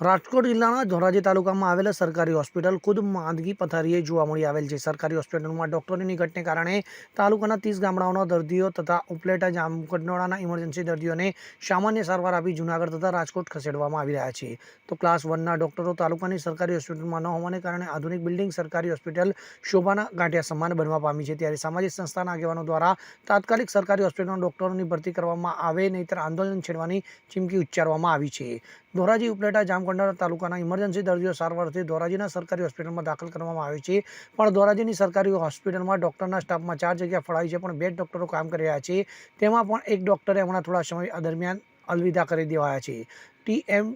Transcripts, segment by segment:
રાજકોટ જિલ્લાના ધોરાજી તાલુકામાં આવેલા સરકારી હોસ્પિટલ ખુદ માંદગી પથારીએ જોવા મળી આવેલ છે. સરકારી હોસ્પિટલમાં ડોક્ટરોની ઘટને કારણે તાલુકાના ત્રીસ ગામડાઓના દર્દીઓ તથા ઉપલેટા જામકડનોળાના ઇમરજન્સી દર્દીઓને સામાન્ય સારવાર આપી જૂનાગઢ તથા રાજકોટ ખસેડવામાં આવી રહ્યા છે. તો ક્લાસ વનના ડોક્ટરો તાલુકાની સરકારી હોસ્પિટલમાં ન હોવાને કારણે આધુનિક બિલ્ડિંગ સરકારી હોસ્પિટલ શોભાના ગાંઠિયા સમાન બનવા પામી છે. ત્યારે સામાજિક સંસ્થાના આગેવાનો દ્વારા તાત્કાલિક સરકારી હોસ્પિટલમાં ડોક્ટરોની ભરતી કરવામાં આવે, નહીંતર આંદોલન છેડવાની ચીમકી ઉચ્ચારવામાં આવી છે. ધોરાજી ઉપલેટા જામકંડોળા તાલુકાના ઇમરજન્સી દર્દીઓ સારવારથી ધોરાજીના સરકારી હોસ્પિટલમાં દાખલ કરવામાં આવે છે. પણ ધોરાજીની સરકારી હોસ્પિટલમાં ડૉક્ટરના સ્ટાફમાં ચાર જગ્યા ફળાવી છે, પણ બે ડૉક્ટરો કામ કરી રહ્યા છે. તેમાં પણ એક ડૉક્ટરે હમણાં થોડા સમય દરમિયાન અલવિદા કરી દેવાયા છે. ટીએમ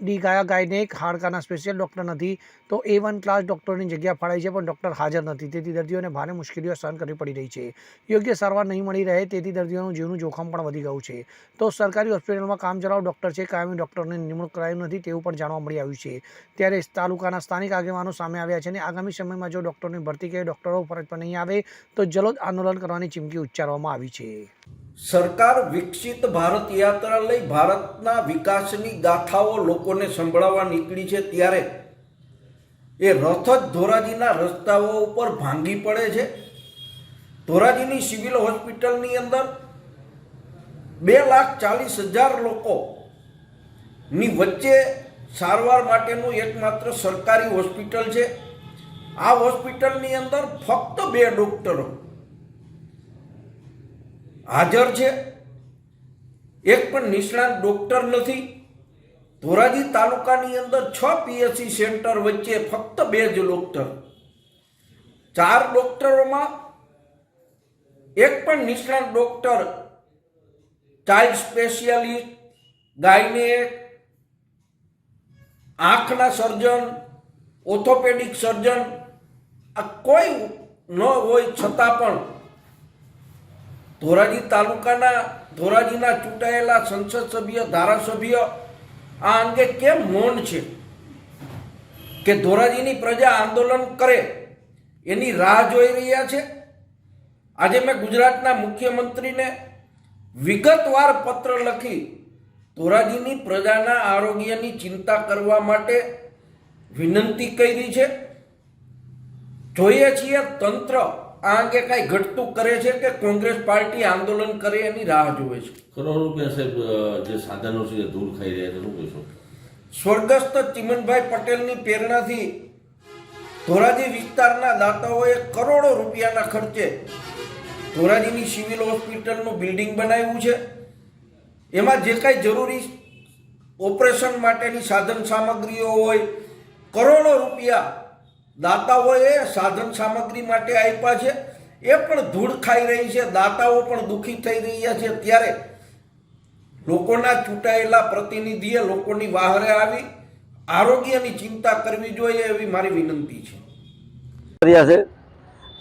ડી ગાયા ગાયનેક હાડકાના સ્પેશિયલ ડૉક્ટર નથી. તો એ વન ક્લાસ ડૉક્ટરની જગ્યા ફાળાઈ છે, પણ ડૉક્ટર હાજર નથી. તેથી દર્દીઓને ભારે મુશ્કેલીઓ સહન કરવી પડી રહી છે. યોગ્ય સારવાર નહીં મળી રહે, તેથી દર્દીઓનું જીવનું જોખમ પણ વધી ગયું છે. તો સરકારી હોસ્પિટલમાં કામ ચલાવ ડૉક્ટર છે, કાયમી ડૉક્ટરની નિમણૂક કરાયું નથી તેવું પણ જાણવા મળી આવ્યું છે. ત્યારે તાલુકાના સ્થાનિક આગેવાનો સામે આવ્યા છે અને આગામી સમયમાં જો ડૉક્ટરની ભરતી કે ડૉક્ટરો ફરજ પર નહીં આવે, તો જલોદ આંદોલન કરવાની ચીમકી ઉચ્ચારવામાં આવી છે. સરકાર વિકસિત ભારત યાત્રા લઈ ભારતના વિકાસની ગાથાઓ લોકોને સંભળાવવા નીકળી છે ત્યારે એ રથ જ ધોરાજીના રસ્તાઓ ઉપર ભાંગી પડે છે. ધોરાજીની સિવિલ હોસ્પિટલની અંદર બે લાખ ચાલીસ હજાર લોકોની વચ્ચે સારવાર માટેનું એકમાત્ર સરકારી હોસ્પિટલ છે. આ હોસ્પિટલની અંદર ફક્ત બે ડોક્ટરો હાજર છે. એક પણ નિષ્ણાત ડોક્ટર નથી. ધોરાજી તાલુકાની અંદર છ પીએચસી સેન્ટર વચ્ચે ફક્ત બે જ ડોક્ટર. ચાર ડોક્ટરોમાં એક પણ નિષ્ણાત ડોક્ટર, ચાઇલ્ડ સ્પેશિયાલિસ્ટ ગાયને આંખના સર્જન, ઓર્થોપેડિક સર્જન, આ કોઈ ન હોય છતાં પણ ધોરાજી તાલુકાના, ધોરાજીના ચૂંટાયેલા સંસદ સભ્ય, ધારાસભ્ય, આ અંગે કેમ મૌન છે? કે ધોરાજીની પ્રજા આંદોલન કરે, એની રાહ જોઈ રહ્યા છે? આજે મેં ગુજરાતના મુખ્યમંત્રીને વિગતવાર પત્ર લખી ધોરાજીની પ્રજાના આરોગ્યની ચિંતા કરવા માટે વિનંતી કરી છે. જોઈએ છીએ તંત્ર આ અંગે કાંઈ ઘટતું કરે છે કે કોંગ્રેસ પાર્ટી આંદોલન કરે એની રાહ જોવે છે? કરોડો રૂપિયા સાહેબ જે સાધનો છે ધૂળ ખાઈ રહ્યા છે શું કહીશું? સ્વર્ગસ્થ ચિમનભાઈ પટેલની પ્રેરણાથી ધોરાજી વિસ્તારના દાતાઓએ કરોડો રૂપિયાના ખર્ચે ધોરાજીની સિવિલ હોસ્પિટલનું બિલ્ડિંગ બનાવ્યું છે. એમાં જે કાંઈ જરૂરી ઓપરેશન માટેની સાધન સામગ્રીઓ હોય કરોડો રૂપિયા દાતાઓએ સાધન સામગ્રી માટે આપ્યા છે. એ પણ ધૂળ ખાઈ રહી છે. દાતાઓ પણ દુઃખી થઈ રહ્યા છે. ત્યારે લોકોના ચૂંટાયેલા પ્રતિનિધિએ લોકોની વાહરે આવી આરોગ્યની ચિંતા કરવી જોઈએ એવી મારી વિનંતી છે.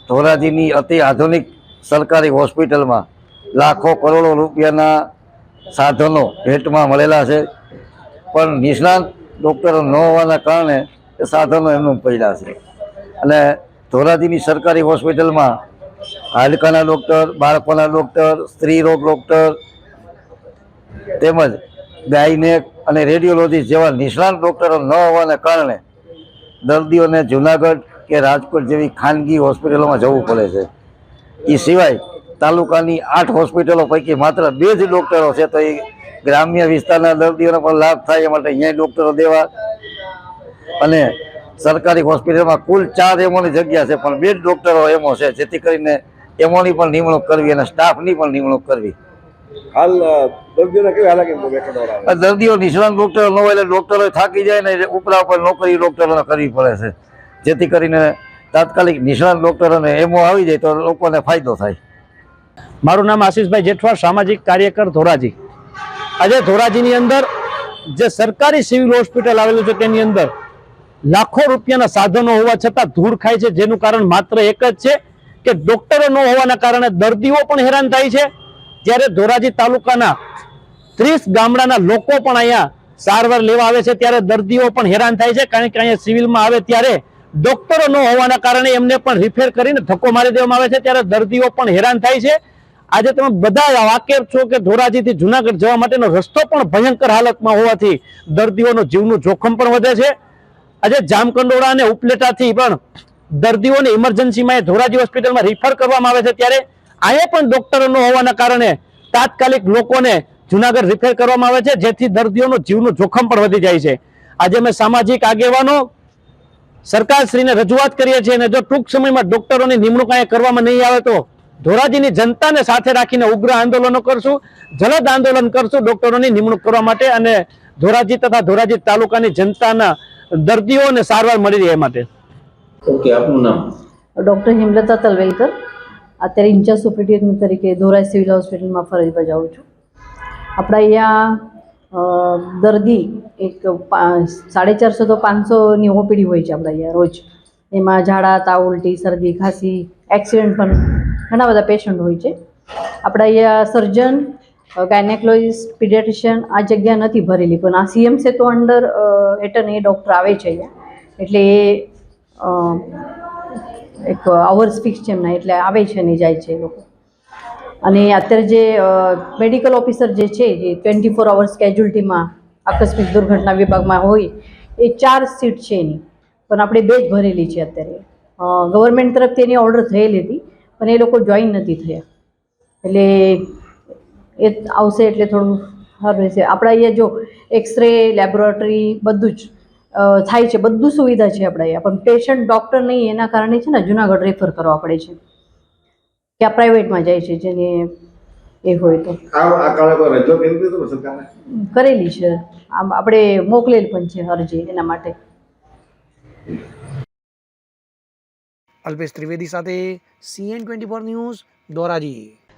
ધોરાજીની અતિ આધુનિક સરકારી હોસ્પિટલમાં લાખો કરોડો રૂપિયાના સાધનો ભેટમાં મળેલા છે. પણ નિષ્ણાંત ડૉક્ટરો ન હોવાના કારણે એ સાધનો એમનું પડ્યા છે. અને ધોરાજીની સરકારી હોસ્પિટલમાં હાડકાના ડૉક્ટર, બાળકોના ડૉક્ટર, સ્ત્રી રોગ ડૉક્ટર તેમજ ગાયનેક અને રેડિયોલોજી જેવા નિષ્ણાંત ડૉક્ટરો ન હોવાને કારણે દર્દીઓને જુનાગઢ કે રાજકોટ જેવી ખાનગી હોસ્પિટલોમાં જવું પડે છે. એ સિવાય તાલુકાની આઠ હોસ્પિટલો પૈકી માત્ર બે જ ડૉક્ટરો છે, તો એ ગ્રામ્ય વિસ્તારના દર્દીઓને પણ લાભ થાય એ માટે અહીંયા ડૉક્ટરો દેવા અને સરકારી હોસ્પિટલમાં કુલ ચાર એમોની જગ્યા છે પણ બે જ ડૉક્ટરો એમો છે જેથી કરીને એમોની પણ નિમણૂક કરવી અને સ્ટાફની પણ નિમણૂક કરવી. હાલ દર્દીઓને કેવી હાલાકી દર્દીઓ નિષ્ણાંત ડોક્ટરો ન હોય એટલે ડૉક્ટરો થાકી જાય ને ઉપરા ઉપર નોકરી ડોક્ટરોને કરવી પડે છે. જેથી કરીને તાત્કાલિક નિષ્ણાંત ડૉક્ટરોને એમો આવી જાય તો લોકોને ફાયદો થાય. મારું નામ આશીષભાઈ જેઠવા સામાજિક કાર્યકર ધોરાજી. આજે ધોરાજીની અંદર જે સરકારી સિવિલ હોસ્પિટલ આવેલું છે તેની અંદર લાખો રૂપિયાના સાધનો હોવા છતાં ધૂળ ખાય છે, જેનું કારણ માત્ર એક જ છે કે ડોક્ટરો ન હોવાના કારણે દર્દીઓ પણ હેરાન થાય છે. જ્યારે ધોરાજી તાલુકાના ત્રીસ ગામડાના લોકો પણ અહીંયા સારવાર લેવા આવે છે, ત્યારે દર્દીઓ પણ હેરાન થાય છે. કારણ કે અહીંયા સિવિલમાં આવે ત્યારે ડોક્ટરો ન હોવાના કારણે એમને પણ રિફેર કરીને ધક્કો મારી દેવામાં આવે છે. ત્યારે દર્દીઓ પણ હેરાન થાય છે. આજે તમે બધા વાકેફ છો કે ધોરાજીથી જુનાગઢ જવા માટેનો રસ્તો પણ ભયંકર હાલતમાં હોવાથી દર્દીઓનો જીવનું જોખમ પણ વધે છે. આજે જામકંડોળા અને ઉપલેટાથી પણ દર્દીઓને ઇમરજન્સીમાં ધોરાજી હોસ્પિટલમાં રિફર કરવામાં આવે છે. ત્યારે અહીંયા પણ ડોક્ટરો હોવાના કારણે તાત્કાલિક લોકોને જુનાગઢ રિફર કરવામાં આવે છે, જેથી દર્દીઓનો જીવનું જોખમ પણ વધી જાય છે. આજે અમે સામાજિક આગેવાનો, સરકારશ્રીને રજૂઆત કરીએ છીએ અને જો ટૂંક સમયમાં ડોક્ટરોની નિમણૂક અહીંયા કરવામાં નહીં આવે તો ધોરાજીની જનતાને સાથે રાખીને ઉગ્ર આંદોલનો કરશું, જલદ આંદોલન કરશું ડોક્ટરોની નિમણૂક કરવા માટે અને ધોરાજી તથા ધોરાજી તાલુકાની જનતાના દર્દીઓને સારવાર મળી રહે એ માટે. ઓકે આપનું નામ? ડૉક્ટર હિમલતા તલવેલકર. અત્યારે ઇન્ચાર્જ સુપ્રિન્ટેન્ડન્ટ તરીકે ધોરાજ સિવિલ હોસ્પિટલમાં ફરજ બજાવું છું. આપણા અહીંયા દર્દી એક સાડી સાડા ચારસો તો પાંચસોની ઓપીડી હોય છે આપણા અહીંયા રોજ. એમાં ઝાડા તાવ ઉલટી શરદી ખાંસી એક્સિડન્ટ પણ ઘણા બધા પેશન્ટ હોય છે. આપણા અહીંયા સર્જન ગાયનેકોલોજીસ્ટ પીડિયાટ્રિશિયન આ જગ્યા નથી ભરેલી, પણ આ સીએમ તો અંડર એટન એ ડૉક્ટર આવે છે અહીંયા. એટલે એ એક અવર્સ ફિક્સ છે એમના, એટલે આવે છે ને જાય છે એ લોકો. અને અત્યારે જે મેડિકલ ઓફિસર જે છે, જે ટ્વેન્ટી ફોર અવર્સ કેજ્યુઅલ્ટીમાં આકસ્મિક દુર્ઘટના વિભાગમાં હોય, એ ચાર સીટ છે એની. પણ આપણે બે જ ભરેલી છે અત્યારે. ગવર્મેન્ટ તરફથી એની ઓર્ડર થયેલી હતી, પણ એ લોકો જોઈન નથી થયા. એટલે એ આવશે એટલે થોડું સારું રહેશે. આપણા અહીંયા જો એક્સરે લેબોરેટરી બધું જ થાય છે. બધું સુવિધા છે આપણા અહીંયા. પણ પેશન્ટ ડૉક્ટર નહીં એના કારણે છે ને જુનાગઢ રેફર કરવા પડે છે. કે આ પ્રાઇવેટમાં જાય છે જેને એ હોય તો. કરેલી છે. આમ આપણે મોકલેલ પણ છે અરજી એના માટે. અલ્પેશ ત્રિવેદી સાથે C N twenty four news Dhoraji